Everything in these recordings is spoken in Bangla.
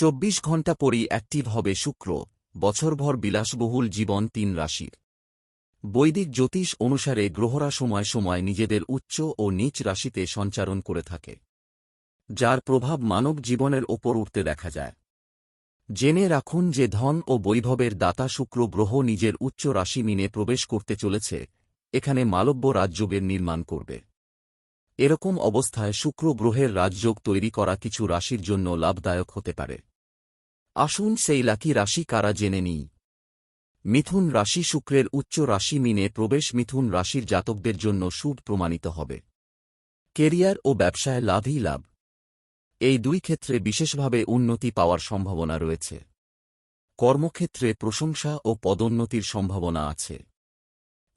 চব্বিশ ঘণ্টা পরই অ্যাক্টিভ হবে শুক্র, বছরভর বিলাসবহুল জীবন তিন রাশির। বৈদিক জ্যোতিষ অনুসারে গ্রহরা সময় সময় নিজেদের উচ্চ ও নীচ রাশিতে সঞ্চারণ করে থাকে, যার প্রভাব মানব জীবনের ওপর উঠতে দেখা যায়। জেনে রাখুন যে ধন ও বৈভবের দাতা শুক্র গ্রহ নিজের উচ্চ রাশি মিনে প্রবেশ করতে চলেছে, এখানে মালব্য রাজযোগের নির্মাণ করবে। এরকম অবস্থায় শুক্র গ্রহের রাজযোগ তৈরি করা কিছু রাশির জন্য লাভদায়ক হতে পারে। আসুন সেই লাকি রাশি কারা জেনে নিই। মিথুন রাশি শুক্রের উচ্চ রাশি মিনে প্রবেশ মিথুন রাশির জাতকদের জন্য শুভ প্রমাণিত হবে। কেরিয়ার ও ব্যবসায় লাভই লাভ। এই দুই ক্ষেত্রে বিশেষভাবে উন্নতি পাওয়ার সম্ভাবনা রয়েছে। কর্মক্ষেত্রে প্রশংসা ও পদোন্নতির সম্ভাবনা আছে।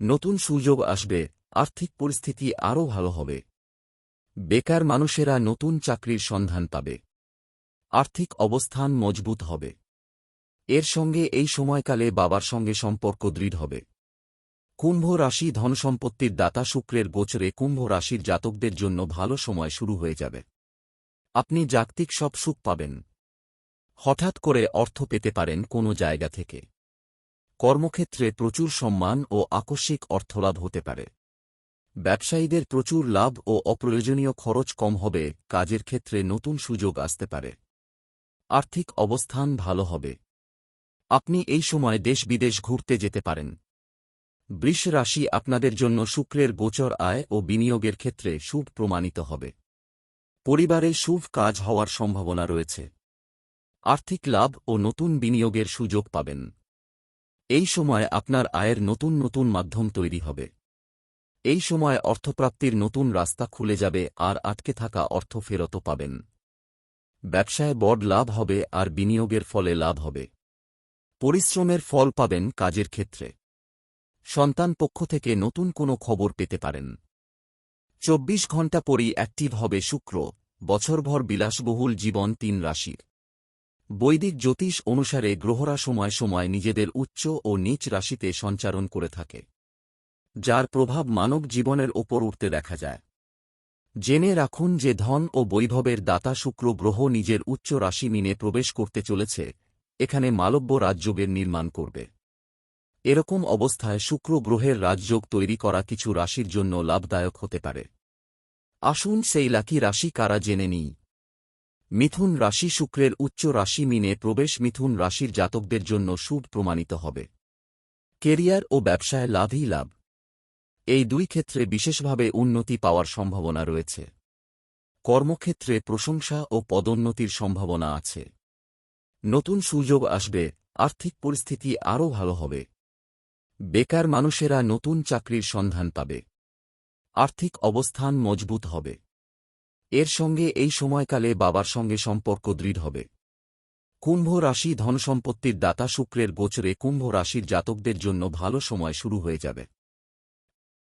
নতুন সুযোগ আসবে, আর্থিক পরিস্থিতি আরও ভালো হবে। বেকার মানুষেরা নতুন চাকরির সন্ধান পাবে। আর্থিক অবস্থান মজবুত হবে। এর সঙ্গে এই সময়কালে বাবার সঙ্গে সম্পর্ক দৃঢ় হবে। কুম্ভ রাশি ধনসম্পত্তির দাতা শুক্রের গোচরে কুম্ভ রাশির জাতকদের জন্য ভালো সময় শুরু হয়ে যাবে। আপনি জাগতিক সব সুখ পাবেন। হঠাৎ করে অর্থ পেতে পারেন কোনো জায়গা থেকে। কর্মক্ষেত্রে প্রচুর সম্মান ও আকস্মিক অর্থলাভ হতে পারে। ব্যবসায়ীদের প্রচুর লাভ ও অপ্রয়োজনীয় খরচ কম হবে, কাজের ক্ষেত্রে নতুন সুযোগ আসতে পারে। আর্থিক অবস্থান ভালো হবে। আপনি এই সময় দেশ বিদেশ ঘুরতে যেতে পারেন। বৃষ রাশি আপনাদের জন্য শুক্রের গোচর আয় ও বিনিয়োগের ক্ষেত্রে শুভ প্রমাণিত হবে। পরিবারে শুভ কাজ হওয়ার সম্ভাবনা রয়েছে। আর্থিক লাভ ও নতুন বিনিয়োগের সুযোগ পাবেন। এই সময় আপনার আয়ের নতুন নতুন মাধ্যম তৈরি হবে। এই সময় অর্থপ্রাপ্তির নতুন রাস্তা খুলে যাবে আর আটকে থাকা অর্থ ফেরতও পাবেন। ব্যবসায় বড় লাভ হবে আর বিনিয়োগের ফলে লাভ হবে। পরিশ্রমের ফল পাবেন কাজের ক্ষেত্রে। সন্তান পক্ষ থেকে নতুন কোনো খবর পেতে পারেন। চব্বিশ ঘণ্টা পরই অ্যাক্টিভ হবে শুক্র, বছরভর বিলাসবহুল জীবন তিন রাশির। বৈদিক জ্যোতিষ অনুসারে গ্রহরা সময় সময় নিজেদের উচ্চ ও নীচ রাশিতে সঞ্চারণ করে থাকে, যার প্রভাব মানব জীবনের ওপর উঠতে দেখা যায়। জেনে রাখুন যে ধন ও বৈভবের দাতা শুক্র গ্রহ নিজের উচ্চ রাশি মিনে প্রবেশ করতে চলেছে, এখানে মালব্য রাজযোগের নির্মাণ করবে। এরকম অবস্থায় শুক্র গ্রহের রাজযোগ তৈরি করা কিছু রাশির জন্য লাভদায়ক হতে পারে। আসুন সেই লাকি রাশি কারা জেনে নিই। মিথুন রাশি শুক্রের উচ্চ রাশি মিনে প্রবেশ মিথুন রাশির জাতকদের জন্য শুভ প্রমাণিত হবে। কেরিয়ার ও ব্যবসায় লাভই লাভ। এই দুই ক্ষেত্রে বিশেষভাবে উন্নতি পাওয়ার সম্ভাবনা রয়েছে। কর্মক্ষেত্রে প্রশংসা ও পদোন্নতির সম্ভাবনা আছে। নতুন সুযোগ আসবে, আর্থিক পরিস্থিতি আরও ভালো হবে। বেকার মানুষেরা নতুন চাকরির সন্ধান পাবে। আর্থিক অবস্থান মজবুত হবে। এর সঙ্গে এই সময়কালে বাবার সঙ্গে সম্পর্ক দৃঢ় হবে। কুম্ভ রাশি ধনসম্পত্তির দাতা শুক্রের গোচরে কুম্ভ রাশির জাতকদের জন্য ভালো সময় শুরু হয়ে যাবে।